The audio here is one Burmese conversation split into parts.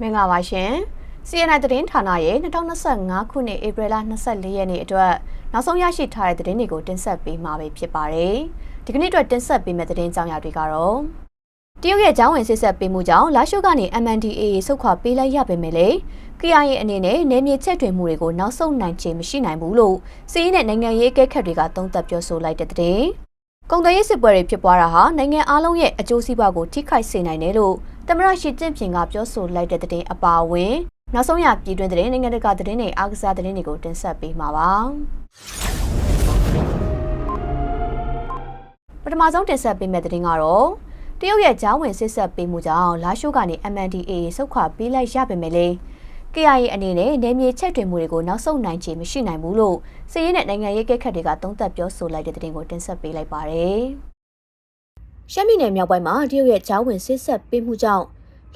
မင်္ဂလာပါရှင် CNI သတင်းဌာနရဲ့2025ခုနှစ်ဧပြီလ24ရက်နေ့အတွက်နောက်ဆုံးရရှိထားတဲ့သတင်းတွေကိုတင်ဆက်ပေးမှာပဲဖြစ်ပါတယ်ဒီကနေ့အတွက်တင်ဆက်ပေးမယ့်သတင်းကြောင်းရာတွေကတော့တရုတ်ရဲ့ကြောင်းဝင်စစ်ဆက်ပေးမှုကြောင့်လာရှုကနေ MNDAA ဆုတ်ခွာပေးလိုက်ရပေမဲ့လေ KIA အနေနဲ့နယ်မြေချက်တွင်မှုတွေကိုနောက်ဆုံးနိုင်ချေမရှိနိုင်ဘူးလို့စီးရီးနဲ့နိုင်ငံရေးအကဲခတ်တွေကသုံးသပ်ပြောဆိုလိုက်တဲ့သတင်း ကုန်သွယ်ရေးစစ်ပွဲတွေဖြစ်ပွားတာဟာနိုင်ငံအလုံးရဲ့အကျိုးစီးပွားကိုထိခိုက်စေနိုင်တယ်လို့သမရရှိကျင့်ဖြင်ကပြောဆိုလိုက်တဲ့သတင်းအပါအဝင်နောက်ဆုံးရပြည်တွင်းသတင်းနိုင်ငံတကာသတင်းတွေအားကစားသတင်းတွေကိုတင်ဆက်ပေးမှာပါပထမဆုံးတင်ဆက်ပေးမယ့်သတင်းကတော့တရုတ်ရဲ့ဂျောင်းဝင်စစ်ဆက်ပေးမှုကြောင့်လာရှိုးကနေ MNDAA ဆုတ်ခွာပေးလိုက်ရပေမဲ့လေ KIA အနေနဲ့နယ်မြေချက်တွင်မှုတွေကိုနောက်ဆုံးနိုင်ချေမရှိနိုင်ဘူးလို့စည်ရင်းနဲ့နိုင်ငံရေးကိခတ်တွေကသုံးသပ်ပြောဆိုလိုက်တဲ့သတင်းကိုတင်ဆက်ပေးလိုက်ပါရယ်။ရှမ်းပြည်နယ်မြောက်ပိုင်းမှာတရုတ်ရဲ့ဂျောင်းဝင်စစ်ဆက်ပေးမှုကြောင့်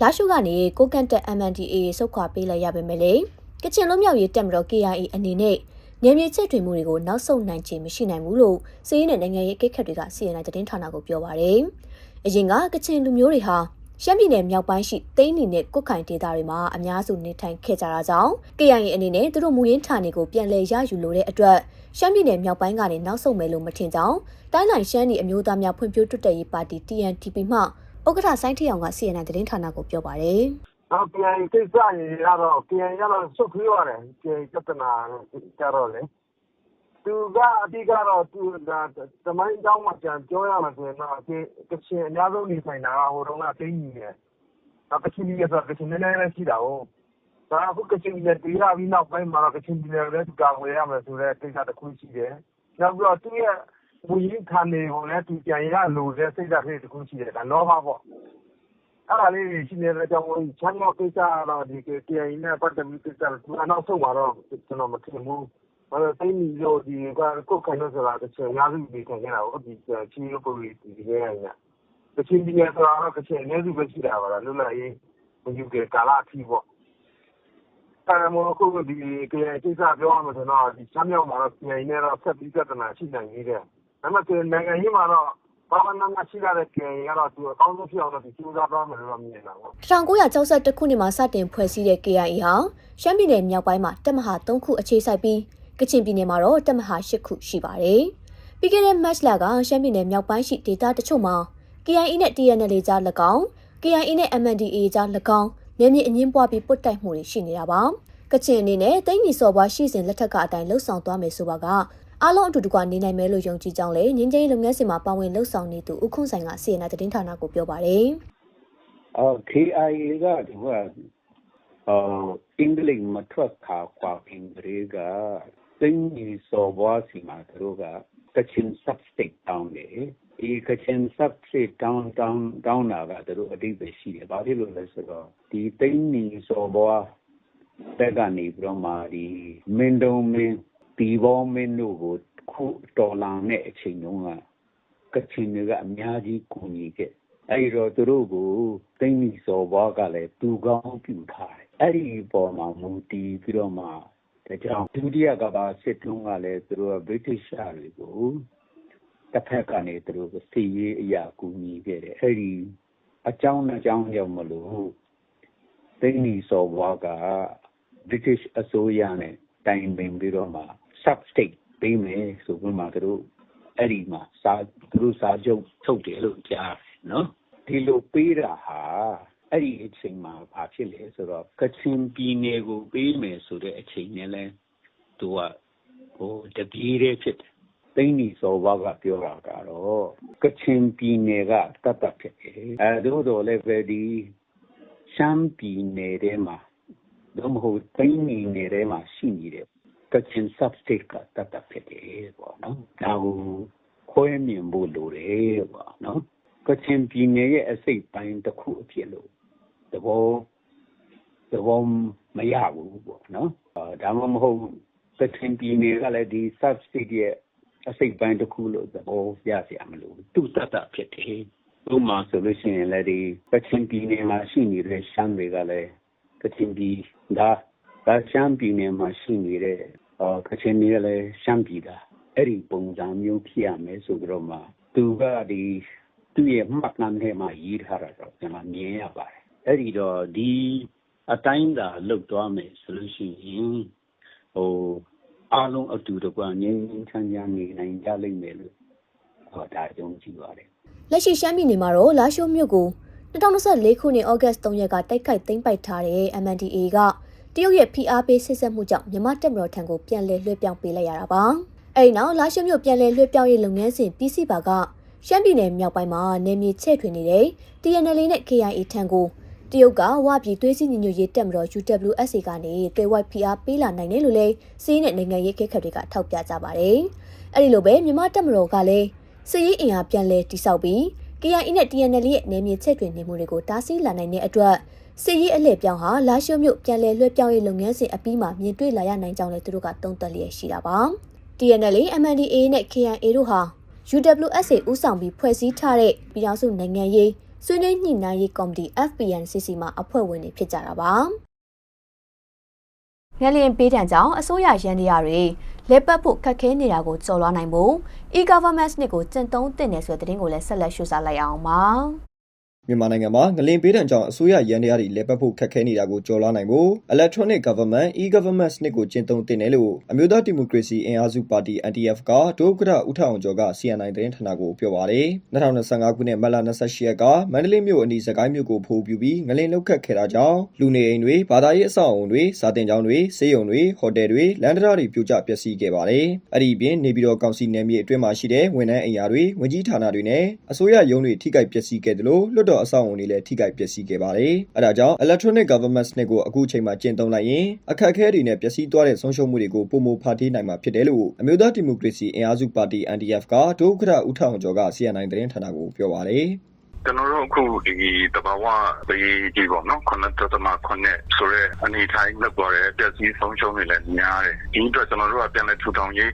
လာရှုကနေကိုကန့်တက် MNDA ဆုတ်ခွာပေးလိုက်ရပေမဲ့လေကချင်လွတ်မြောက်ရေးတပ်မတော် KIA အနေနဲ့နယ်မြေချက်တွင်မှုတွေကိုနောက်ဆုံးနိုင်ချေမရှိနိုင်ဘူးလို့စည်ရင်းနဲ့နိုင်ငံရေးကိခတ်တွေကစီရင်တဲ့သတင်းဌာနကိုပြောပါရယ်။အရင်ကကချင်လူမျိုးတွေဟာ ရှမ်းပြည်နယ်မြောက်ပိုင်းရှိသိန်းနီနဲ့ကုတ်ခိုင်ဒေသတွေမှာအများစုနေထိုင်ခဲ့ကြတာကြောင့် KIA အနေနဲ့သူတို့မူရင်းဌာနေကိုပြန်လည်ရယူလိုတဲ့အတွက်ရှမ်းပြည်နယ်မြောက်ပိုင်းကနေနောက်ဆုတ်မယ်လို့မထင်ကြောင်းတိုင်းနိုင်ရှမ်းပြည်အမျိုးသားများဖွံ့ဖြိုးတိုးတက်ရေးပါတီ TNTP မှဥက္ကဋ္ဌစိုင်းထအောင်က CNN သတင်းဌာနကိုပြောပါတယ်။နောက်ပြန်ကိစ္စရေကတော့ပြန်ရတော့စုတ်ခွေးရတယ်ပြန်ပြဿနာကြတော့လေ သူကအတိကတော့သူဒါသမိုင်းကြောင်းမှာ ပြန်ပြောရမှာဆိုရင်တော့ ကချင်အများဆုံးနေဆိုင်တာက ဟိုတုန်းက သိန်းကြီးတယ်နောက်ကချင်ပြည်နယ်ဆိုကချင်နည်းနည်းလေးရှိတာဟုတ်ဒါအခု ကချင်ပြည်နယ် တည်ရပြီး နောက်ပိုင်းမှာတော့ ကချင်ပြည်နယ်လည်းကာကွယ်ရမယ်ဆိုတဲ့ ကိစ္စတစ်ခုရှိတယ် နောက်ပြီးတော့ သူရဲ့မူရင်းခံတွေကိုလည်း သူပြန်ရလို့တဲ့ စိတ်ဓာတ်လေးတစ်ခုရှိတယ် ဒါ လောဘပေါ့ အဲ့ဒါလေးရှိနေတဲ့ကြောင့်ချမ်းသာကိစ္စတော့ဒီ KI နဲ့ ပတ်သက်ပြီးကိစ္စကနောက်ဆုံးမှာတော့ ကျွန်တော် မထင်ဘူး ဘာလို့သိနေလို့ဒီကကုတ်ခိုင်လို့ဆိုတာတစ်ချက်များစုဒီခံခဲ့တာဟုတ်ဒီချီလို့ကိုဒီဒီနေရကချင်ပြည်နယ်ဆိုတာတော့ကချင်အနည်းစုပဲရှိတာပါလားလွတ်လပ်ရေးမယူကြကာလအထိပေါ့အဲ့မခုဒီ KI ကိစ္စပြောရမှာဆိုတော့ဒီချမ်းမြောက်မှာတော့ KI နဲ့တော့ဆက်ပြီးပြဿနာရှိနိုင်သေးတယ်ဒါပေမဲ့နိုင်ငံရေးမှာတော့ဘာမှမရှိရတဲ့ KI ကတော့သူအကောင်းဆုံးဖြစ်အောင်တော့ဒီစူးစမ်းသွားမယ်လို့မြင်တာပေါ့1962ခုနှစ်မှာစတင်ဖွဲ့စည်းတဲ့ KIA ဟာရှမ်းပြည်နယ်မြောက်ပိုင်းမှာတပ်မဟာ3ခုအခြေစိုက်ပြီး ကချင်ပြည်နယ်မှာတော့တပ်မဟာ8ခုရှိပါတယ်။ပြီးခဲ့တဲ့ match လကရှမ်းပြည်နယ်မြောက်ပိုင်းရှိဒေသတချို့မှာ KIA နဲ့ TNL ကြား၎င်း KIA နဲ့ MNDAA ကြား၎င်းနေမြေအငင်းပွားပြီးပုတ်တိုက်မှုတွေရှိနေတာပါ။ကချင်အနေနဲ့တိမ့်မီစော်ဘွားရှိစဉ်လက်ထက်ကအတိုင်းလှုပ်ဆောင်သွားမယ်ဆိုပါကအလုံးအတူတကွနေနိုင်မယ်လို့ယုံကြည်ကြောင်းလည်းငင်းချင်းလုပ်ငန်းစဉ်မှာပါဝင်လှုပ်ဆောင်နေသူဦးခွန်းဆိုင်ကစီရင်တဲ့သတင်းဌာနကိုပြောပါတယ်။အော် KIA ကဒီကအော်အင်္ဂလိပ်မထွက်ခါကွာပင်တွေက သိန်းကြီးစော်ဘွားစီမှာသူတို့ကကချင် substate တောင်းတယ်ဒီကချင် substate တောင်းတောင်းတောင်းတာကသူတို့အတိတ်ပဲရှိတယ်ဘာဖြစ်လို့လဲဆိုတော့ဒီသိန်းကြီးစော်ဘွားတက်ကနေပြီးတော့မှဒီမင်းတုံးမင်းဒီဘောမင်းတို့ကိုခုတော်လာတဲ့အချိန်တုန်းကကချင်တွေကအများကြီးကူညီခဲ့အဲဒီတော့သူတို့ကိုသိမ့်မီစော်ဘွားကလည်းသူကောင်းပြုထားတယ်အဲ့ဒီပေါ်မှာမူတည်ပြီးတော့မှ ဒါကြောင့်ဒုတိယကမ္ဘာစစ်တုန်းကလည်းသူတို့က British တွေကိုတစ်ဖက်ကနေသူတို့စီရေးအရာကူညီခဲ့တယ်အဲ့ဒီအကြောင်းအကြောင်းကြောင့်မလို့သိမ့်မီစော်ဘွားက British အစိုးရနဲ့တိုင်ပင်ပြီးတော့မှ sub state ပေးမယ်ဆိုပြီးမှသူတို့အဲ့ဒီမှာစာသူတို့စာချုပ်ထုတ်တယ်လို့ကြားတယ်နော်ဒီလိုပေးတာဟာ အဲ့ဒီအချိန်မှာဘာဖြစ်လဲဆိုတော့ကချင်ပြည်နယ်ကိုပေးမယ်ဆိုတဲ့အချိန်နဲ့လဲသူကဟိုတပြေးတည်းဖြစ်တယ်သိန်းနီစောဘကပြောတာကတော့ကချင်ပြည်နယ်ကတတ်တတ်ဖြစ်တယ်အဲတို့တော့လည်းပဲဒီရှမ်းပြည်နယ်ထဲမှာတော့မဟုတ်သိန်းနီနယ်ထဲမှာရှိနေတဲ့ကချင် substate ကတတ်တတ်ဖြစ်တယ်ပေါ့နော်ဒါကိုခွဲမြင်ဖို့လိုတယ်ပေါ့နော်ကချင်ပြည်နယ်ရဲ့အစိတ်ပိုင်းတစ်ခုအဖြစ်လို့ သဘောသဘောမရဘူးပေါ့နော်ဒါမှမဟုတ်ကထင်ပြည်နယ်ကလည်းဒီ subsidy ရဲ့အစိတ်ပိုင်းတစ်ခုလို့သဘောရစရာမလိုသူတတ်တာဖြစ်တယ်ဥပမာဆိုလို့ရှိရင်လည်းဒီကချင်ပြည်နယ်မှာရှိနေတဲ့ရှမ်းတွေကလည်းကချင်ပြည်ဒါဒါရှမ်းပြည်နယ်မှာရှိနေတဲ့အော်ကချင်ပြည်လည်းရှမ်းပြည်သားအဲ့ဒီပုံစံမျိုးဖြစ်ရမယ်ဆိုတော့မှသူကဒီသူ့ရဲ့မှတ်တမ်းထဲမှာရေးထားတာတော့ကျွန်တော်မြင်ရပါတယ် အဲ့ဒီတော့ဒီအတိုင်းသာလုတ်သွားမယ်ဆိုလို့ရှိရင်ဟိုအားလုံးအတူတကွငြိမ်းငြိမ်းချမ်းချမ်းနေနိုင်ကြလိမ့်မယ်လို့ဟောဒါယုံကြည်ပါတယ်လက်ရှိရှမ်းပြည်နယ်မှာတော့လာရှိုးမြို့ကို2024ခုနှစ်ဩဂတ်3ရက်ကတိုက်ခိုက်သိမ်းပိုက်ထားတဲ့ MNDA ကတရုတ်ရဲ့ဖိအားပေးဆစ်ဆက်မှုကြောင့်မြန်မာတပ်မတော်ထံကိုပြန်လည်လွှဲပြောင်းပေးလိုက်ရတာပါ။အဲဒီနောက်လာရှိုးမြို့ပြန်လည်လွှဲပြောင်းရေးလုပ်ငန်းစဉ်ပြီးစီးပါကရှမ်းပြည်နယ်မြောက်ပိုင်းမှာနေမြေချဲ့ထွင်နေတဲ့ TNL နဲ့ KIA ထံကို တရုတ်ကဝပြည်သွေးစည်းညီညွတ်ရေးတပ်မတော် UWSA ကနေတွေ့ဝိုက်ဖိအားပေးလာနိုင်တယ်လို့လည်းစီးနဲ့နိုင်ငံရေးခက်ခက်တွေကထောက်ပြကြပါတယ်။အဲဒီလိုပဲမြန်မာတပ်မတော်ကလည်းစစ်ရေးအင်အားပြန်လည်တိစောက်ပြီး KIA နဲ့ TNL ရဲ့နေမြေချက်တွင်နေမှုတွေကိုတားဆီးလာနိုင်တဲ့အတွက်စစ်ရေးအလှည့်ပြောင်းဟာလာရှိုးမြို့ပြန်လည်လွှဲပြောင်းရေးလုပ်ငန်းစဉ်အပြီးမှာမြင်တွေ့လာရနိုင်ကြောင်းလည်းသူတို့ကတုံ့တက်လျက်ရှိတာပါ။ TNL, MNDAA နဲ့ KIA တို့ဟာ UWSA ဦးဆောင်ပြီးဖွဲ့စည်းထားတဲ့ပြည်ထောင်စုနိုင်ငံရေး ဆွေးနွေးညှိနှိုင်းရေးကော်မတီ FPNCC မှာအဖွဲ့ဝင်တွေဖြစ်ကြတာပါ။ငလျင်ပေးတံကြောင့်အစိုးရရန်တရားတွေလက်ပတ်ဖို့ခက်ခဲနေတာကိုကြော်လွှားနိုင်ဖို့ e-government နစ်ကိုကျင့်သုံးတင်နေဆိုတဲ့သတင်းကိုလည်းဆက်လက်ရှုစားလိုက်အောင်ပါ။ မြန်မာနိုင်ငံမှာငလင်ပေးတံကြောင့်အစိုးရရန်တရားတွေလဲပတ်ဖို့ခက်ခဲနေတာကိုကြော်လွှားနိုင်ဖို့ Electronic Government e-Government စနစ်ကိုကျင့်သုံးတင်တယ်လို့အမျိုးသားဒီမိုကရေစီအင်အားစုပါတီ NTF ကဒုဥက္ကဋ္ဌဦးထောင်ကျော်က CNI သတင်းဌာနကိုပြောပါတယ်။2025ခုနှစ်မတ်လ28ရက်ကမန္တလေးမြို့အနီးစကိုင်းမြို့ကိုဖိုးပြူပြီးငလင်လှုပ်ခတ်ခဲ့တာကြောင့်လူနေအိမ်တွေဘာသာရေးအဆောက်အုံတွေစာတင်ကျောင်းတွေဆေးရုံတွေဟိုတယ်တွေလမ်းတရားတွေပြိုကျပျက်စီးခဲ့ပါတယ်။အဲ့ဒီအပြင်နေပြည်တော်ကောင်စီနယ်မြေအတွင်းမှာရှိတဲ့ဝန်ထမ်းအိမ်ယာတွေဝန်ကြီးဌာနတွေနဲ့အစိုးရရုံးတွေထိခိုက်ပျက်စီးခဲ့တယ်လို့လွှတ်တော်အဆောက်အုံတွေလည်းထိခိုက်ပျက်စီးခဲ့ပါတယ်။အဲဒါကြောင့် Electronic Government စနစ်ကိုအခုချိန်မှာကျင့်သုံးလိုက်ရင်အခက်အခဲတွေနဲ့ပျက်စီးသွားတဲ့ဆုံးရှုံးမှုတွေကိုပုံမဖာထေးနိုင်မှာဖြစ်တယ်လို့အမျိုးသားဒီမိုကရေစီအင်အားစုပါတီ NDF ကဒုဥက္ကဋ္ဌဦးထောင်ကျော်က CNI သတင်းဌာနကိုပြောပါတယ်။ ကျွန်တော်တို့ အခု ဒီတဘာဝဘေးကြီးပေါ့နော်ခုနတသမခုနှစ်ဆိုရဲအနေထိုင်လောက်ပေါ်တဲ့တက်စီဆုံးရှုံးတွေလည်း များတယ် ဒီအတွက် ကျွန်တော်တို့က ပြန်လဲထူထောင်ရေး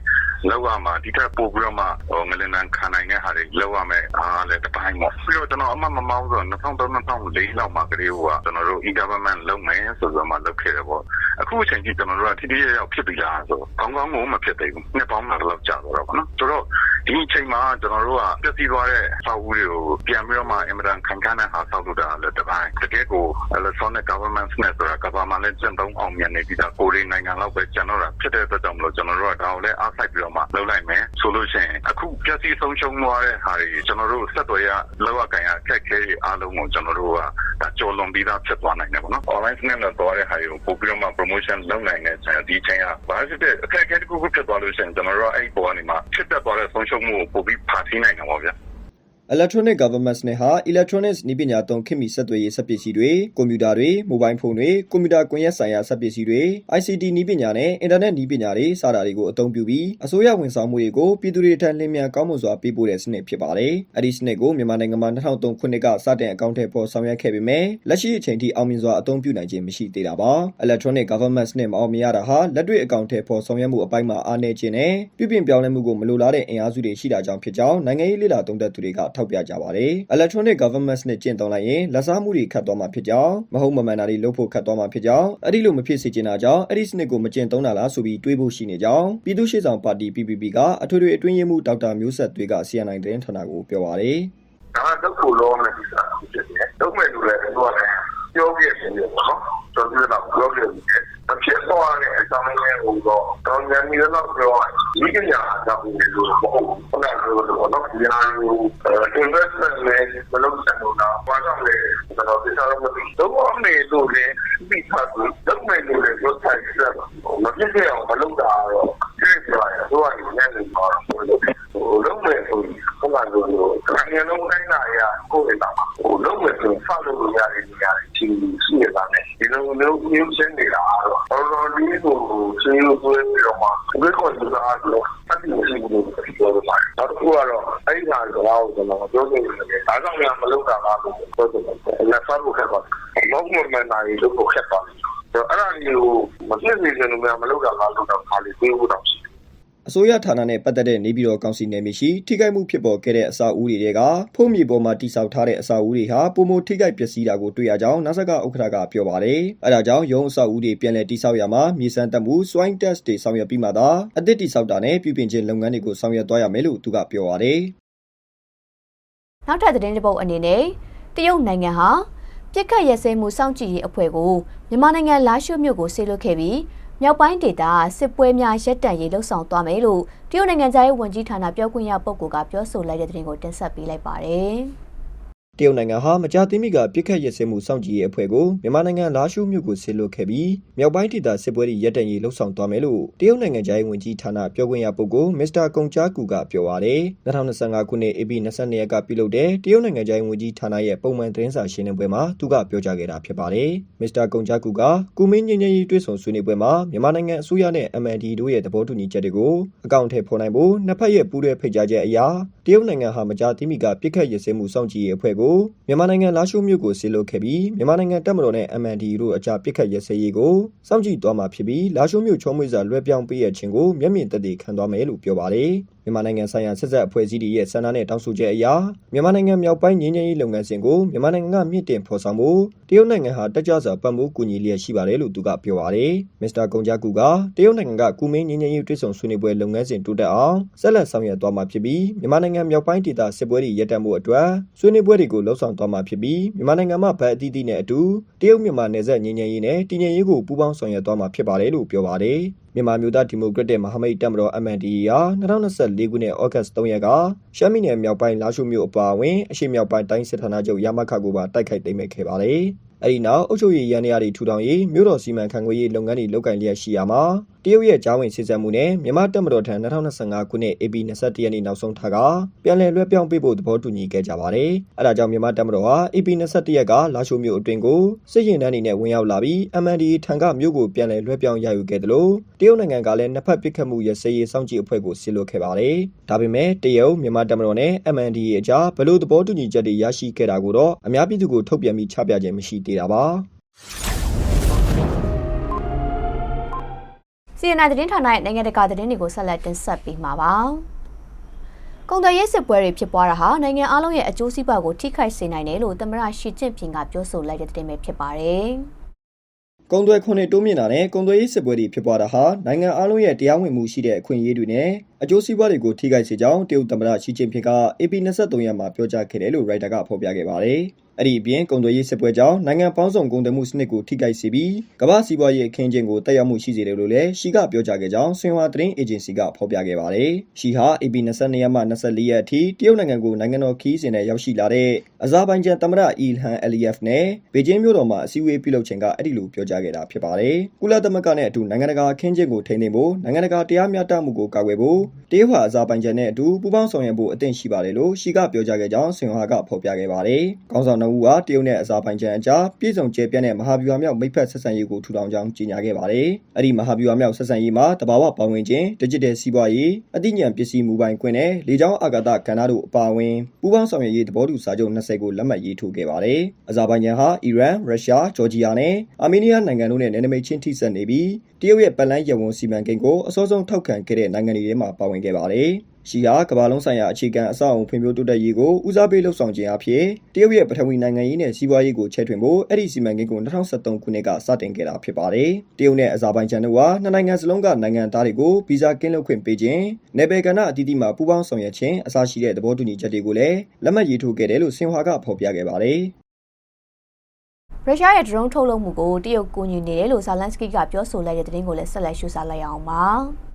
လောက်ရမှာ ဒီထက်ပိုပြီးတော့မှဟိုငလင်နန်ခံနိုင်တဲ့ဟာတွေလောက်ရမယ်အားလည်းတစ်ပိုင်းပေါ့ ပြီးတော့ ကျွန်တော် အမှတ်မမောင်းဆို2003 2004လောက်မှာကလေးကကျွန်တော်တို့ e-government လုပ်မယ်ဆိုတော့မှ လုပ်ခဲ့တယ်ပေါ့ အခုအချိန်ကြီးကျွန်တော်တို့ကထိထိရောက်ဖြစ်ပြီလားဆိုကောင်းကောင်းကိုမဖြစ်သေးဘူးနှစ်ပေါင်းမှတော့ကြာတော့ပေါ့နော်ဆိုတော့ဒီအချိန်မှာကျွန်တော်တို့ကပြည့်စည်သွားတဲ့ဆောက်ဦးတွေကိုပြန်ပြီးတော့မှအင်မတန်ခံခံတဲ့ဟာဆောက်လို့တာလည်းတစ်ပိုင်းတကယ်ကို electronic government နဲ့ဆိုတာကဘာမှလည်းကျင့်သုံးအောင်မြင်နေပြီးသားကိုရီနိုင်ငံလောက်ပဲကျွန်တော်တို့ဖြစ်တဲ့အတွက်ကြောင့်မလို့ကျွန်တော်တို့ကဒါကိုလည်းအားစိုက်ပြီးတော့မှလုပ်လိုက်မယ်ဆိုလို့ရှိရင်အခုပြည့်စည်ဆုံးရှုံးသွားတဲ့ဟာတွေကျွန်တော်တို့ဆက်သွယ်ရလောက်ရကန်ရအခက်ခဲတွေအားလုံးကိုကျွန်တော်တို့ကဒါကြော်လွန်ပြီးသားဖြစ်သွားနိုင်တယ်ပေါ့နော် online နဲ့တော့သွားတဲ့ဟာတွေကိုပို့ပြီးတော့မှ promotion လုပ်နိုင်တဲ့ဆန်ဒီချိန်ကဘာဖြစ်တဲ့အခက်အခဲတစ်ခုခုဖြစ်သွားလို့ရှိရင်ကျွန်တော်တို့ကအဲ့ပေါ်ကနေမှဖြစ်တတ်သွားတဲ့ဆုံးရှုံးမှုကိုပို့ပြီးဖာထိနိုင်တာပေါ့ဗျာ Electronic Government နဲ့ဟာ Electronics နည်းပညာသုံးခေတ်မီဆက်သွယ်ရေးစက်ပစ္စည်းတွေ၊ကွန်ပျူတာတွေ၊မိုဘိုင်းဖုန်းတွေ၊ကွန်ပျူတာကွန်ရက်ဆိုင်ရာစက်ပစ္စည်းတွေ၊ ICT နည်းပညာနဲ့အင်တာနက်နည်းပညာတွေစတာတွေကိုအသုံးပြုပြီးအစိုးရဝန်ဆောင်မှုတွေကိုပြည်သူတွေထံလျင်မြန်ကောင်းမွန်စွာပေးပို့တဲ့စနစ်ဖြစ်ပါတယ်။အဲ့ဒီစနစ်ကိုမြန်မာနိုင်ငံမှာ2003ခုနှစ်ကစတင်အကောင့်ထဲပေါ်ဆောင်ရွက်ခဲ့ပေမဲ့လက်ရှိအချိန်ထိအောင်မြင်စွာအသုံးပြုနိုင်ခြင်းမရှိသေးတာပါ။ Electronic Government စနစ်မအောင်မြင်ရတာဟာလက်တွေ့အကောင့်ထဲပေါ်ဆောင်ရွက်မှုအပိုင်းမှာအားနည်းခြင်းနဲ့ပြုပြင်ပြောင်းလဲမှုကိုမလိုလားတဲ့အင်အားစုတွေရှိတာကြောင့်ဖြစ်ကြောင်းနိုင်ငံရေးလေ့လာသုံးသပ်သူတွေကထောက်ပြကြပါတယ်။ Electronic Government နဲ့ကျင့်သုံးလိုက်ရင်လက်စားမှုတွေခတ်သွားမှာဖြစ်ကြောင်းမဟုတ်မမှန်တာတွေလုပ်ဖို့ခတ်သွားမှာဖြစ်ကြောင်းအဲ့ဒီလိုမဖြစ်စေချင်တာကြောင့်အဲ့ဒီစနစ်ကိုမကျင့်သုံးတာလားဆိုပြီးတွေးဖို့ရှိနေကြောင်းပြည်သူ့ရှေ့ဆောင်ပါတီ PPP ကအထွေထွေအတွင်းရေးမှူးဒေါက်တာမျိုးဆက်သွေးက CNI သတင်းဌာနကိုပြောပါတယ်ဒါကတော့ကိုလုံးနဲ့ဒီစားဖြစ်တယ်။တော့မဲ့လူလည်းတော့လည်း ပြောခဲ့တယ်ပေါ့နော်။ကျွန်တော်တို့ကပြောခဲ့တယ်။အဖြစ်သွားတဲ့အကြောင်းရင်းကိုတော့တောင်းရမီတော့ပြောဒီကညာအကြောင်းရင်းလို့မဟုတ်ဘူး။ဟုတ်တယ်လို့တော့နော်။ဒီဟာကို investment နဲ့မလုပ်စံလို့တော့ဘာကြောင့်လဲကျွန်တော်သိစားလို့မသိဘူး။တော့အမေတို့လည်းပြီးသားဘူး။တော့မဲ့လူလည်းပြောဆိုင်တယ်။မဖြစ်ခဲ့အောင်မလုပ်တာတော့ဒီပြောရတော့ဒီနေ့လည်းတော့ဟိုလုံးမဲ့ဆိုဟိုကလို့နိုင်ငံလုံးတိုင်းလာရကိုယ်လာဟိုလုံးမဲ့ဆိုဖောက်လို့ရတဲ့နေရာတွေချင်းရှိနေတာနဲ့ဒီလိုမျိုးမျိုးချင်းနေတာတော့တော်တော်လေးကိုချင်းလို့ပြောပြီးတော့မှဘယ်ကောဒီလားတော့အတိအကျလို့ပြောလို့ပါတယ်နောက်တစ်ခုကတော့အဲ့ဒီဟာကတော့ကျွန်တော်ပြောနေတယ်ဒါကြောင့်လည်းမလုပ်တာလားလို့ပြောတယ်လက်ဖတ်ဖို့ခက်ပါတယ်ဘောမမနာရီလို့ခက်ပါတယ်အဲ့ဒါမျိုးမဖြစ်စေချင်လို့မလုပ်တာလားလို့တော့ခါလေးပြောဖို့တော့ အစိုးရဌာနနဲ့ပတ်သက်တဲ့နေပြည်တော်ကောင်စီနယ်မြေရှိထိခိုက်မှုဖြစ်ပေါ်ခဲ့တဲ့အစာအုပ်တွေကဖုံးမြေပေါ်မှာတိစောက်ထားတဲ့အစာအုပ်တွေဟာပုံမထိခိုက်ပျက်စီးတာကိုတွေ့ရကြောင်းနာဆကဥက္ကဋ္ဌကပြောပါတယ်။အဲဒါကြောင့်ရုံးအစာအုပ်တွေပြန်လည်တိစောက်ရမှာမြေစမ်းတက်မှု swine test တွေဆောင်ရွက်ပြီးမှသာအသစ်တိစောက်တာနဲ့ပြုပြင်ခြင်းလုပ်ငန်းတွေကိုဆောင်ရွက်သွားရမယ်လို့သူကပြောပါတယ်။နောက်ထပ်သတင်းတစ်ပုဒ်အနေနဲ့တရုတ်နိုင်ငံဟာပြစ်ခတ်ရဲစဲမှုစောင့်ကြည့်ရေးအဖွဲ့ကိုမြန်မာနိုင်ငံလာရှိုမြို့ကိုဆေးလွှတ်ခဲ့ပြီး မြောက်ပိုင်းဒေသစစ်ပွဲများရပ်တန့်ရေးလှုပ်ဆောင်သွားမယ်လို့တရုတ်နိုင်ငံသားရေးဝန်ကြီးဌာနပြောခွင့်ရပုဂ္ဂိုလ်ကပြောဆိုလိုက်တဲ့သတင်းကိုတင်ဆက်ပေးလိုက်ပါတယ်။ တရုတ်နိုင်ငံဟာမကြာသေးမီကပြစ်ခတ်ရစ်စဲမှုစောင့်ကြည့်ရေးအဖွဲ့ကိုမြန်မာနိုင်ငံလာရှိုးမြို့ကိုဆစ်လွတ်ခဲ့ပြီးမြောက်ပိုင်းဒေသစစ်ပွဲတွေရပ်တန့်ရေးလှုပ်ဆောင်သွားမယ်လို့တရုတ်နိုင်ငံသားရေးဝန်ကြီးဌာနပြောခွင့်ရပုဂ္ဂိုလ်မစ္စတာကုံချာကူကပြောပါရယ်2025ခုနှစ် AP 22ရက်ကပြုလုပ်တဲ့တရုတ်နိုင်ငံသားရေးဝန်ကြီးဌာနရဲ့ပုံမှန်သတင်းစာရှင်းလင်းပွဲမှာသူကပြောကြားခဲ့တာဖြစ်ပါတယ်မစ္စတာကုံချာကူကကုမင်းငင်းငင်းရေးတွေ့ဆုံဆွေးနွေးပွဲမှာမြန်မာနိုင်ငံအစိုးရနဲ့ MND တို့ရဲ့သဘောတူညီချက်တွေကိုအကောင့်ထဲပေါ်နိုင်ဖို့နှစ်ဖက်ရဲ့ပူးတွဲဖိတ်ကြားချက်အရတရုတ်နိုင်ငံဟာမကြာသေးမီကပြစ်ခတ်ရစ်စဲမှုစောင့်ကြည့်ရေးအဖွဲ့ကိုမြန်မာနိုင်ငံလာရှိုးမြို့ကိုဆေးလွတ်ခဲ့ပြီးမြန်မာနိုင်ငံတပ်မတော်နဲ့ MND တို့အကြားပြစ်ခတ်ရစ်စဲရေးကိုစောင့်ကြည့်သွားမှာဖြစ်ပြီးလာရှိုးမြို့ချုံးမွေးစာလွှဲပြောင်းပေးရခြင်းကိုမျက်မြင်သက်သေခံသွားမယ်လို့ပြောပါတယ်မြန်မာနိုင်ငံဆိုင်ရာဆက်ဆက်အဖွဲ့အစည်းတွေရဲ့ဆန္ဒနဲ့တောင်းဆိုချက်အရမြန်မာနိုင်ငံမြောက်ပိုင်းငင်းငင်းရေးလုပ်ငန်းစဉ်ကိုမြန်မာနိုင်ငံကမြင့်တင်ဖော်ဆောင်ဖို့တရုတ်နိုင်ငံဟာတက်ကြွစွာပတ်မိုးကူညီလျက်ရှိပါတယ်လို့သူကပြောပါတယ်မစ္စတာကုံကြကူကတရုတ်နိုင်ငံကကုမင်းငင်းငင်းရေးတွဲဆောင်ဆွေးနွေးပွဲလုပ်ငန်းစဉ်တိုးတက်အောင်ဆက်လက်ဆောင်ရွက်သွားမှာဖြစ်ပြီးမြန်မာနိုင်ငံမြောက်ပိုင်းဒေသစစ်ပွဲတွေရပ်တန့်မှုအတွက်ဆွေးနွေးပွဲတွေကိုလှုပ်ဆောင်သွားမှာဖြစ်ပြီးမြန်မာနိုင်ငံမှာဗတ်အသီးသီးနဲ့အတူတရုတ်မြန်မာနယ်စပ်ငင်းငင်းရေးနဲ့တည်ငြိမ်ရေးကိုပူးပေါင်းဆောင်ရွက်သွားမှာဖြစ်ပါတယ်လို့ပြောပါတယ်မြန်မာမျိုးသားဒီမိုကရက်တစ်မဟာမိတ်တပ်မတော် MNDAA ဟာ2024ခုနှစ်ဩဂတ်စ်3ရက်ကရှမ်းပြည်နယ်မြောက်ပိုင်းလာရှိုးမြို့အပါအဝင်အရှေ့မြောက်ပိုင်းတိုင်းစစ်ဌာနချုပ်ရမခကိုပါတိုက်ခိုက်သိမ်းပိုက်ခဲ့ပါတယ်။အဲဒီနောက်အုပ်ချုပ်ရေးရန်ရာတွေထူထောင်ရေးမြို့တော်စီမံခန့်ခွဲရေးလုပ်ငန်းတွေလုပ်ကိုင်လျက်ရှိရာမှာတရုတ်ရဲ့ကြားဝင်စစ်ဆေးမှုနဲ့မြန်မာတပ်မတော်ထံ2025ခုနှစ် AP 21ရက်နေ့နောက်ဆုံးထားကပြန်လည်လွှဲပြောင်းပေးဖို့သဘောတူညီခဲ့ကြပါတယ်။အဲဒါကြောင့်မြန်မာတပ်မတော်ဟာ AP 21ရက်ကလာရှိုးမြို့အတွင်းကိုစစ်ရင်တန်းတွေနဲ့ဝင်ရောက်လာပြီး MND ထံကမြို့ကိုပြန်လည်လွှဲပြောင်းရယူခဲ့တယ်လို့တရုတ်နိုင်ငံကလည်းနှစ်ဖက်ပစ်ခတ်မှုရစရေးစောင့်ကြည့်အဖွဲ့ကိုဆစ်လွတ်ခဲ့ပါတယ်။ဒါပေမဲ့တရုတ်မြန်မာတပ်မတော်နဲ့ MND အကြားဘယ်လိုသဘောတူညီချက်တွေရရှိခဲ့တာကိုတော့အများပြည်သူကိုထုတ်ပြန်ပြီးချပြခြင်းမရှိသေးတာပါ။ စီအန်အိုင်သတင်းဌာနရဲ့နိုင်ငံတကာသတင်းတွေကိုဆက်လက်တင်ဆက်ပေးမှာပါ။ကုန်သွယ်ရေးစစ်ပွဲတွေဖြစ်ပွားတာဟာနိုင်ငံအလုံးရဲ့အကျိုးစီးပွားကိုထိခိုက်စေနိုင်တယ်လို့သမ္မတရှီကျင့်ဖျင်ကပြောဆိုလိုက်တဲ့သတင်းပဲဖြစ်ပါတယ်။ကုန်သွယ်ခွန်တွေတိုးမြင့်တာနဲ့ကုန်သွယ်ရေးစစ်ပွဲတွေဖြစ်ပွားတာဟာနိုင်ငံအလုံးရဲ့တရားဝင်မှုရှိတဲ့အခွင့်အရေးတွေနဲ့အကျိုးစီးပွားတွေကိုထိခိုက်စေကြောင်းတရုတ်သမ္မတရှီကျင့်ဖျင်က AP 23ရက်မှာပြောကြားခဲ့တယ်လို့ရိုက်တာကဖော်ပြခဲ့ပါတယ်။ အဲ့ဒီအပြင်ကုန်သွယ်ရေးစစ်ပွဲကြောင့်နိုင်ငံပေါင်းစုံကုန်သွယ်မှုစနစ်ကိုထိခိုက်စေပြီးကမ္ဘာစီးပွားရေးအခင်းအကျင်းကိုတက်ရောက်မှုရှိစေတယ်လို့လည်းရှီကပြောကြားခဲ့ကြောင်းဆွင်ဟွာသတင်းအေဂျင်စီကဖော်ပြခဲ့ပါတယ်။ရှီဟာ AP 22ရက်မှ24ရက်အထိတရုတ်နိုင်ငံကိုနိုင်ငံတော်ခီးစဉ်နဲ့ရောက်ရှိလာတဲ့အဇာဘိုင်ဂျန်သမ္မတအီလ်ဟန်အလီယက်ဖ်နဲ့ဘေကျင်းမြို့တော်မှာအစည်းအဝေးပြုလုပ်ချိန်ကအဲ့ဒီလိုပြောကြားခဲ့တာဖြစ်ပါတယ်။ကုလသမဂ္ဂနဲ့အတူနိုင်ငံတကာအခင်းအကျင်းကိုထိန်းသိမ်းဖို့နိုင်ငံတကာတရားမျှတမှုကိုကာကွယ်ဖို့တရုတ်ဟာအဇာဘိုင်ဂျန်နဲ့အတူပူးပေါင်းဆောင်ရွက်ဖို့အသင့်ရှိပါတယ်လို့ရှီကပြောကြားခဲ့ကြောင်းဆွင်ဟွာကဖော်ပြခဲ့ပါတယ်။ခေါင်းဆောင်နှုတ်ဦးကတရုတ်နဲ့အဇာဘိုင်ဂျန်အကြားပြည်စုံကျဲပြန့်တဲ့မဟာဗျူဟာမြောက်မိတ်ဖက်ဆက်ဆံရေးကိုထူထောင်ကြောင်းကြေညာခဲ့ပါတယ်။အဲ့ဒီမဟာဗျူဟာမြောက်ဆက်ဆံရေးမှာတဘာဝပတ်ဝန်းကျင်ဒစ်ဂျစ်တယ်စီးပွားရေးအသိဉာဏ်ပစ္စည်းမူပိုင်ခွင့်နဲ့လေကြောင်းအာကာသကဏ္ဍတို့အပါအဝင်ပူးပေါင်းဆောင်ရွက်ရေးသဘောတူစာချုပ်20ကိုလက်မှတ်ရေးထိုးခဲ့ပါတယ်။အဇာဘိုင်ဂျန်ဟာအီရန်၊ရုရှား၊ဂျော်ဂျီယာနဲ့အာမေးနီးယားနိုင်ငံတို့နဲ့နယ်နိမိတ်ချင်းထိစပ်နေပြီးတရုတ်ရဲ့ပတ်လန်းရဝန်စီမံကိန်းကိုအစောဆုံးထောက်ခံခဲ့တဲ့နိုင်ငံတွေထဲမှာပါဝင်ခဲ့ပါတယ်။ ရှီဟာကမ္ဘာလုံးဆိုင်ရာအခြေခံအဆောက်အအုံဖွံ့ဖြိုးတိုးတက်ရေးကိုဦးစားပေးလှုပ်ဆောင်ခြင်းအဖြစ်တရုတ်ရဲ့ပထဝီနိုင်ငံရေးနဲ့စီးပွားရေးကိုချဲ့ထွင်ဖို့အဲ့ဒီစီမံကိန်းကို2023ခုနှစ်ကစတင်ခဲ့တာဖြစ်ပါတယ်။တရုတ်နဲ့အဇာဘိုင်ဂျန်တို့ဟာနှစ်နိုင်ငံစလုံးကနိုင်ငံသားတွေကိုဗီဇာကင်းလွတ်ခွင့်ပေးခြင်း၊နယ်ပယ်ကဏ္ဍအသီးသီးမှာပူးပေါင်းဆောင်ရွက်ခြင်းအစရှိတဲ့သဘောတူညီချက်တွေကိုလည်းလက်မှတ်ရေးထိုးခဲ့တယ်လို့ဆင်ဟွာကဖော်ပြခဲ့ပါတယ်။ရုရှားရဲ့ဒရုန်းထုတ်လုပ်မှုကိုတရုတ်ကူညီနေတယ်လို့ဇာလန်စကီကပြောဆိုလိုက်တဲ့သတင်းကိုလည်းဆက်လက်ရှုစားလိုက်အောင်ပါ။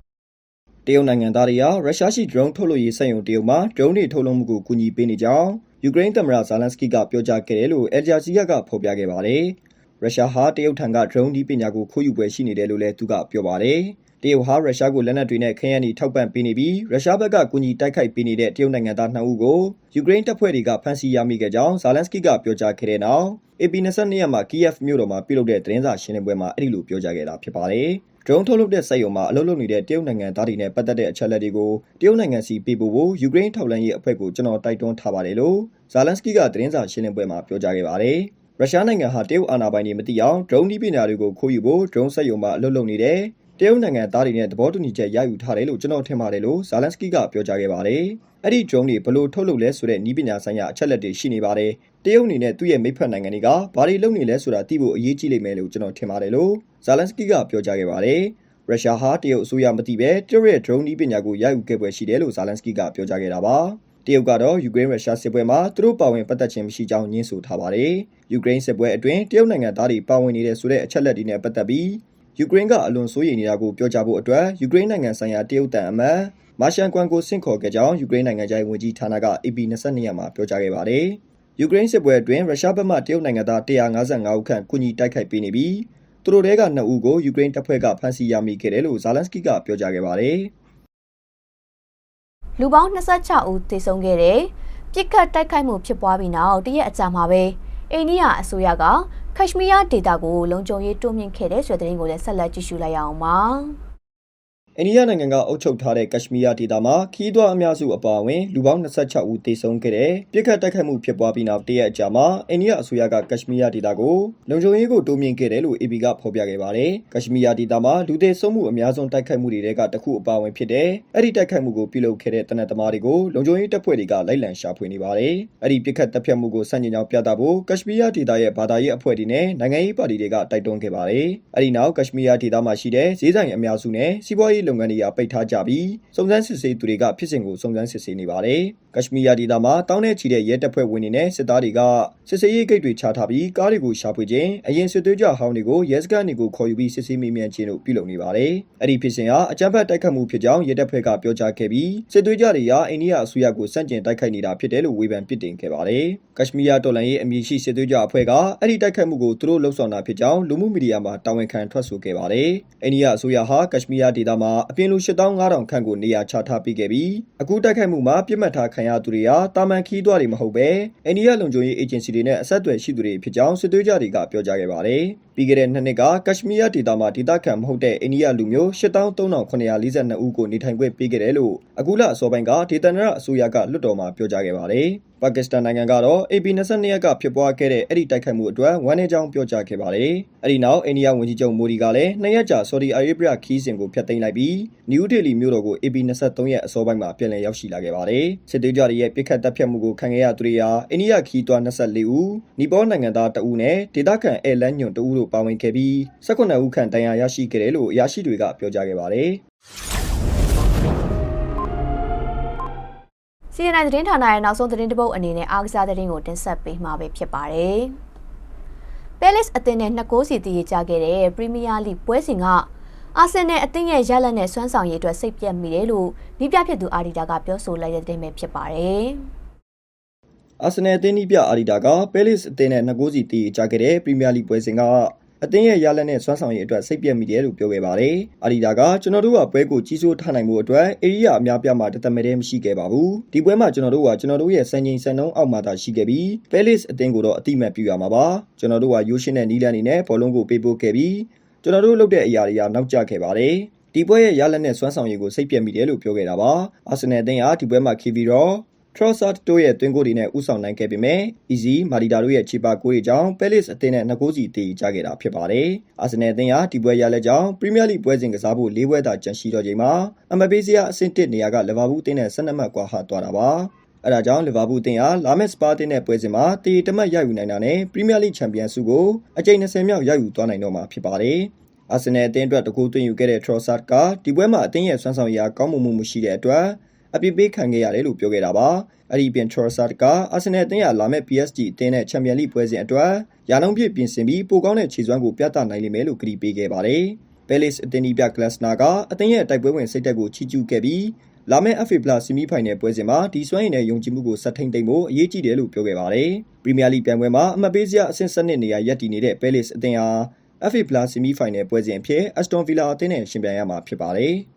တရုတ်နိုင်ငံသားတွေဟာရုရှားရှိ drone ထုတ်လုပ်ရေးစက်ရုံတရုတ်မှာ drone တွေထုတ်လုပ်မှုကိုကူညီပေးနေကြောင်းယူကရိန်းသမ္မတဇာလန်စကီကပြောကြားခဲ့တယ်လို့အယ်ဂျာစီယာကဖော်ပြခဲ့ပါတယ်။ရုရှားဟာတရုတ်ထံက drone ဒီပညာကိုခိုးယူပွဲရှိနေတယ်လို့လည်းသူကပြောပါတယ်။တရုတ်ဟာရုရှားကိုလက်နက်တွေနဲ့ခရမ်းရည်ထောက်ပံ့ပေးနေပြီးရုရှားဘက်ကကူညီတိုက်ခိုက်ပေးနေတဲ့တရုတ်နိုင်ငံသား2ဦးကိုယူကရိန်းတပ်ဖွဲ့တွေကဖမ်းဆီးရမိခဲ့ကြောင်းဇာလန်စကီကပြောကြားခဲ့တဲ့နောက် AP 22ရက်မှာကီယက်မြို့တော်မှာပြုလုပ်တဲ့သတင်းစာရှင်းလင်းပွဲမှာအဲ့ဒီလိုပြောကြားခဲ့တာဖြစ်ပါတယ်။ drone ထုတ်လုပ်တဲ့စက်ရုံမှာအလုပ်လုပ်နေတဲ့တရုတ်နိုင်ငံသားတွေနဲ့ပတ်သက်တဲ့အချက်အလက်တွေကိုတရုတ်နိုင်ငံစီပေးပို့ဖို့ယူကရိန်းထောက်လှမ်းရေးအဖွဲ့ကိုကျွန်တော်တိုက်တွန်းထားပါတယ်လို့ဇာလန်စကီကသတင်းစာရှင်းလင်းပွဲမှာပြောကြားခဲ့ပါတယ်။ရုရှားနိုင်ငံဟာတရုတ်အာဏာပိုင်တွေမသိအောင် drone ဒီပညာတွေကိုခိုးယူဖို့ drone စက်ရုံမှာအလုပ်လုပ်နေတဲ့ တရုတ်နိုင်ငံသားတွေနဲ့သဘောတူညီချက်ရယူထားတယ်လို့ကျွန်တော်ထင်ပါတယ်လို့ဇာလန်စကီကပြောကြားခဲ့ပါတယ်။အဲ့ဒီ drone တွေဘလို့ထုတ်လုပ်လဲဆိုတဲ့ဤပညာဆိုင်ရာအချက်လက်တွေရှိနေပါတယ်။တရုတ်အနေနဲ့သူ့ရဲ့မိဖက်နိုင်ငံတွေကဘာတွေလုပ်နေလဲဆိုတာသိဖို့အရေးကြီးလိမ့်မယ်လို့ကျွန်တော်ထင်ပါတယ်လို့ဇာလန်စကီကပြောကြားခဲ့ပါတယ်။ရုရှားဟာတရုတ်အစိုးရမသိပဲတရုတ်ရဲ့ drone ဤပညာကိုရယူခဲ့ပွဲရှိတယ်လို့ဇာလန်စကီကပြောကြားခဲ့တာပါ။တရုတ်ကတော့ယူကရိန်းရုရှားစစ်ပွဲမှာသူတို့ပါဝင်ပတ်သက်ခြင်းမရှိကြောင်းညင်းဆိုထားပါတယ်။ယူကရိန်းစစ်ပွဲအတွင်းတရုတ်နိုင်ငံသားတွေပါဝင်နေတဲ့ဆိုတဲ့အချက်လက်တွေနဲ့ပတ်သက်ပြီး ယူကရိန်းကအလွန်စိုးရိမ်နေတာကိုပြောကြားဖို့အတွက်ယူကရိန်းနိုင်ငံဆိုင်ရာတရုတ်တန်အမတ်မာရှန်ကွမ်ကိုဆင့်ခေါ်ခဲ့ကြောင်းယူကရိန်းနိုင်ငံသားဝန်ကြီးဌာနက AP 22ရက်မှာပြောကြားခဲ့ပါတယ်။ယူကရိန်းစစ်ပွဲအတွင်းရုရှားဘက်မှတရုတ်နိုင်ငံသား155ဦးခန့်ကူညီတိုက်ခိုက်ပေးနေပြီးသူတို့တဲက2ဦးကိုယူကရိန်းတပ်ဖွဲ့ကဖမ်းဆီးရမိခဲ့တယ်လို့ဇာလန်စကီကပြောကြားခဲ့ပါတယ်။လူပေါင်း26ဦးသေဆုံးခဲ့တဲ့ပြစ်ခတ်တိုက်ခိုက်မှုဖြစ်ပွားပြီးနောက်တရက်အကြာမှာပဲအိန္ဒိယအစိုးရက ကက်ရှမီးယားဒေသကိုလုံခြုံရေးတိုးမြှင့်ခဲ့တဲ့ဆိုတဲ့သတင်းကိုလည်းဆက်လက်ကြည့်ရှုလိုက်ရအောင်ပါ။ အိန္ဒိယနိုင်ငံကအုပ်ချုပ်ထားတဲ့ကက်ရှမီးယားဒေသမှာခီးသွွားအများစုအပါအဝင်လူပေါင်း26ဦးသေဆုံးခဲ့တဲ့ပြစ်ခတ်တိုက်ခိုက်မှုဖြစ်ပွားပြီးနောက်တရက်အကြာမှာအိန္ဒိယအစိုးရကကက်ရှမီးယားဒေသကိုလုံခြုံရေးကိုတိုးမြှင့်ခဲ့တယ်လို့ AP ကဖော်ပြခဲ့ပါတယ်။ကက်ရှမီးယားဒေသမှာလူသေဆုံးမှုအများဆုံးတိုက်ခိုက်မှုတွေကတစ်ခုအပါအဝင်ဖြစ်တဲ့အဲ့ဒီတိုက်ခိုက်မှုကိုပြုလုပ်ခဲ့တဲ့တနက်သမားတွေကိုလုံခြုံရေးတပ်ဖွဲ့တွေကလိုက်လံရှာဖွေနေပါတယ်။အဲ့ဒီပြစ်ခတ်တပ်ဖြတ်မှုကိုစန့်ကျင်ကြောင်းပြသဖို့ကက်ရှမီးယားဒေသရဲ့ဘာသာရေးအဖွဲ့တွေနဲ့နိုင်ငံရေးပါတီတွေကတိုက်တွန်းခဲ့ပါတယ်။အဲ့ဒီနောက်ကက်ရှမီးယားဒေသမှာရှိတဲ့ဈေးဆိုင်အများစုနဲ့စီးပွားရေးလုပ်ငန်းတွေကပိတ်ထားကြပြီးစုံစမ်းစစ်ဆေးသူတွေကဖြစ်စဉ်ကိုစုံစမ်းစစ်ဆေးနေပါတယ်။ကက်ရှမီးယားဒေသမှာတောင်းနဲ့ချီတဲ့ရဲတပ်ဖွဲ့ဝင်တွေနဲ့စစ်သားတွေကစစ်ဆေးရေးဂိတ်တွေချထားပြီးကားတွေကိုရှာဖွေခြင်းအရင်စစ်သွေးကြဟောင်းတွေကိုရဲစခန်းတွေကိုခေါ်ယူပြီးစစ်ဆေးမိမြန်ခြင်းတို့ပြုလုပ်နေပါတယ်။အဲ့ဒီဖြစ်စဉ်ဟာအကြမ်းဖက်တိုက်ခတ်မှုဖြစ်ကြောင်းရဲတပ်ဖွဲ့ကပြောကြားခဲ့ပြီးစစ်သွေးကြတွေဟာအိန္ဒိယအစိုးရကိုစန့်ကျင်တိုက်ခိုက်နေတာဖြစ်တယ်လို့ဝေဖန်ပစ်တင်ခဲ့ပါတယ်။ကက်ရှမီးယားတော်လှန်ရေးအမည်ရှိစစ်သွေးကြအဖွဲ့ကအဲ့ဒီတိုက်ခိုက်မှုကိုသူတို့လှုံ့ဆော်တာဖြစ်ကြောင်းလူမှုမီဒီယာမှာတာဝန်ခံထွက်ဆိုခဲ့ပါတယ်။အိန္ဒိယအစိုးရဟာကက်ရှမီးယားဒေသမှာအပြင်လူ8500ခန့်ကိုနေရာချထားပေးခဲ့ပြီးအခုတိုက်ခိုက်မှုမှာပြစ်မှတ်ထားခံရသူတွေဟာတာမန်ခီးသွွားတွေမဟုတ်ပဲအိန္ဒိယလုံခြုံရေးအေဂျင်စီတွေနဲ့အဆက်အသွယ်ရှိသူတွေဖြစ်ကြောင်းစစ်သွေးကြတွေကပြောကြားခဲ့ပါတယ်။ပြီးခဲ့တဲ့နှစ်နှစ်ကကက်ရှမီးယားဒေသမှာဒေသခံမဟုတ်တဲ့အိန္ဒိယလူမျိုး83,942ဦးကိုနေထိုင်ခွင့်ပေးခဲ့တယ်လို့အခုလအစောပိုင်းကဒေသနာအစိုးရကလွှတ်တော်မှာပြောကြားခဲ့ပါတယ်။ပါကစ္စတန်နိုင်ငံကတော့ AP 22ရက်ကဖြစ်ပွားခဲ့တဲ့အဲ့ဒီတိုက်ခိုက်မှုအတွက်ဝမ်းနည်းကြောင်းပြောကြားခဲ့ပါတယ်။အဲ့ဒီနောက်အိန္ဒိယဝန်ကြီးချုပ်မိုဒီကလည်းနှစ်ရက်ကြာဆော်ဒီအာရေးဗျခီးစဉ်ကိုဖျက်သိမ်းလိုက်ပြီးနယူးဒေလီမြို့တော်ကို AP 23ရက်အစောပိုင်းမှာပြန်လည်ရောက်ရှိလာခဲ့ပါတယ်။စစ်သေးကြတွေရဲ့ပြစ်ခတ်တပ်ဖြတ်မှုကိုခံခဲ့ရသူတွေဟာအိန္ဒိယခီးသွွား24ဦး၊နီပေါနိုင်ငံသား2ဦးနဲ့ဒေသခံအဲလန်ညွန်2ဦးတို့ပါဝင်ခဲ့ပြီး18ဦးခန့်တန်ရာရရှိခဲ့တယ်လို့အရာရှိတွေကပြောကြားခဲ့ပါတယ်။ CNN သတင်းဌာနရဲ့နောက်ဆုံးသတင်းတစ်ပုဒ်အနေနဲ့အားကစားသတင်းကိုတင်ဆက်ပေးမှာပဲဖြစ်ပါတယ်။ Palace အသင်းနဲ့နှစ်ကိုးစီတည်ရကြခဲ့တဲ့ Premier League ပွဲစဉ်ကအာဆင်နယ်အသင်းရဲ့ရလဒ်နဲ့စွမ်းဆောင်ရည်အတွက်စိတ်ပြတ်မိတယ်လို့နီးပြဖြစ်သူအာဒီတာကပြောဆိုလိုက်တဲ့သတင်းပဲဖြစ်ပါတယ်။အာဆင်နယ်အသင်းဤပြအာဒီတာကပဲလစ်အသင်းနဲ့နှစ်ကိုးစီတည်ကြခဲ့တဲ့ပရီးမီးယားလိပွဲစဉ်က အသင်းရဲ့ရလဒ်နဲ့စွမ်းဆောင်ရည်အတွက်စိတ်ပြတ်မိတယ်လို့ပြောခဲ့ပါတယ်။အာဒီတာကကျွန်တော်တို့ကပွဲကိုကြီးစိုးထားနိုင်မှုအတွက်အေရီးယာအများပြားမှာတသမဲတည်းမရှိခဲ့ပါဘူး။ဒီပွဲမှာကျွန်တော်တို့ကကျွန်တော်တို့ရဲ့စံချိန်စံနှုန်းအောက်မှာသာရှိခဲ့ပြီးပဲလစ်အသင်းကိုတော့အတိမတ်ပြုရမှာပါ။ကျွန်တော်တို့ကရိုးရှင်းတဲ့နီးလန်းနေနဲ့ဘောလုံးကိုပေးပို့ခဲ့ပြီးကျွန်တော်တို့လုပ်တဲ့အရာတွေကနောက်ကျခဲ့ပါတယ်။ဒီပွဲရဲ့ရလဒ်နဲ့စွမ်းဆောင်ရည်ကိုစိတ်ပြတ်မိတယ်လို့ပြောခဲ့တာပါ။အာဆင်နယ်အသင်းဟာဒီပွဲမှာခီဗီရော Trossard တို့ရဲ့သွင်းဂိုးတွေနဲ့ဥဆောင်နိုင်ခဲ့ပေမဲ့ Easy, Marita တို့ရဲ့ချီပါဂိုးတွေကြောင့် Palace အသင်းနဲ့နှစ်ဂိုးစီတည်ကြခဲ့တာဖြစ်ပါတယ်။ Arsenal အသင်းဟာဒီပွဲရလက်ကြောင့် Premier League ပွဲစဉ်ကစားဖို့၄ပွဲသာကျန်ရှိတော့ချိန်မှာအမပေးစရာအဆင့်1နေရာကလီဗာပူးအသင်းနဲ့12မှတ်ကွာဟသွားတာပါ။အဲဒါကြောင့်လီဗာပူးအသင်းဟာလာမက်စပါးတင်းတဲ့ပွဲစဉ်မှာတည်တမတ်ရယူနိုင်တာနဲ့ပရီးမီးယားလိချန်ပီယံဆုကိုအကြိမ်20မြောက်ရယူသွားနိုင်တော့မှာဖြစ်ပါတယ်။အာဆင်နယ်အသင်းအတွက်တကူသွင်းယူခဲ့တဲ့ Trossard ကဒီပွဲမှာအသင်းရဲ့စွမ်းဆောင်ရည်ကောင်းမွန်မှုမရှိတဲ့အတွက် အပြစ်ပေးခံခဲ့ရတယ်လို့ပြောခဲ့တာပါ။အဲ့ဒီပြင် Trossard ကအာဆင်နယ်အသင်းရလာမဲ့ PSG အသင်းနဲ့ချန်ပီယံလိပွဲစဉ်အတွက်ရာနှုန်းပြည့်ပြင်ဆင်ပြီးပိုကောင်းတဲ့ခြေစွမ်းကိုပြသနိုင်လိမ့်မယ်လို့ကတိပေးခဲ့ပါတယ်။ Palace အသင်းဒီပြ Glasner ကအသင်းရဲ့တိုက်ပွဲဝင်စိတ်သက်ကိုချီးကျူးခဲ့ပြီးလာမယ့် FA Plus ဆီမီဖိုင်နယ်ပွဲစဉ်မှာဒီစွမ်းရည်နဲ့ယုံကြည်မှုကိုဆက်ထိန်သိမ်းဖို့အရေးကြီးတယ်လို့ပြောခဲ့ပါတယ်။ပရီးမီးယားလိပြိုင်ပွဲမှာအမှတ်ပေးစရာအဆင့်7နေရာရပ်တည်နေတဲ့ Palace အသင်းဟာ FA Plus ဆီမီဖိုင်နယ်ပွဲစဉ်အဖြစ် Aston Villa အသင်းနဲ့ရှင်ပြိုင်ရမှာဖြစ်ပါတယ်။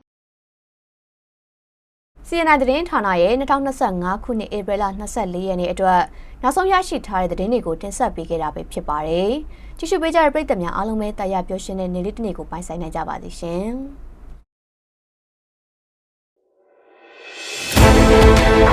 CNN သတင်းဌာနရဲ့2025ခုနှစ်ဧပြီလ24ရက်နေ့အတွက်နောက်ဆုံးရရှိထားတဲ့သတင်းတွေကိုတင်ဆက်ပေးခဲ့တာပဲဖြစ်ပါတယ်။ကြည့်ရှုပေးကြတဲ့ပရိသတ်များအားလုံးပဲတရားရပျော်ရွှင်တဲ့နေ့လေးတစ်နေ့ကိုပိုင်ဆိုင်နိုင်ကြပါသည်ရှင်။